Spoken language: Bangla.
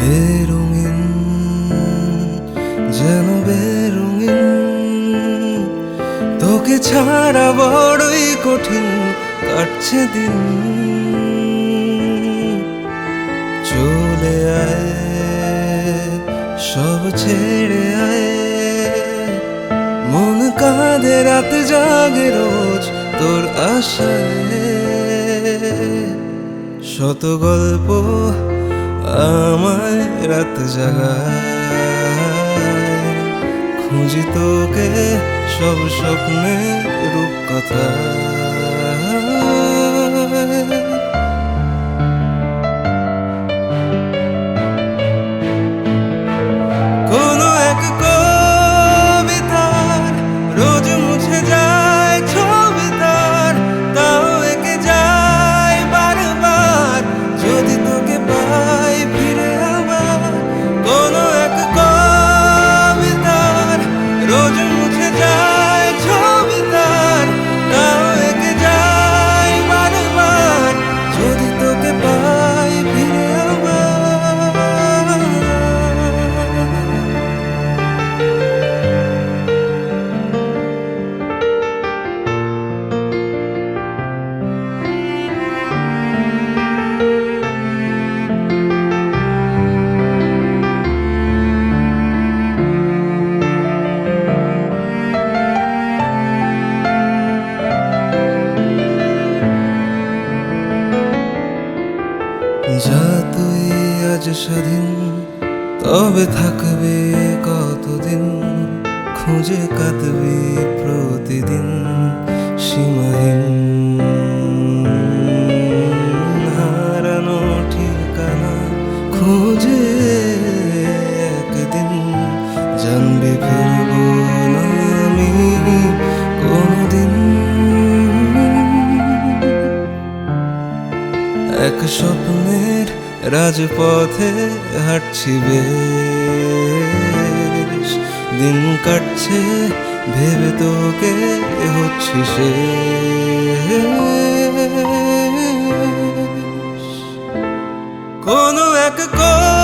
বেরঙিন, যেন বেরঙিন। তোকে ছাড়া বড়ই কঠিন কাটছে দিন। চলে আয়, সব ছেড়ে আয়। মন কাঁধে রাত জাগে রোজ তোর আশায়। শত গল্প আমায় রাত জাগায়। খুঁজি তোকে সব স্বপ্নের রূপ কথা যা তুই আজ স্বাধীন তবে থাকবে কতদিন? খুঁজে কাঁদবে প্রতিদিন সীমাহীন। স্বপ্নের রাজপথে হাঁটছি বেশ। দিন কাটছে ভেবে তোকে হচ্ছি সে কোনো এক কো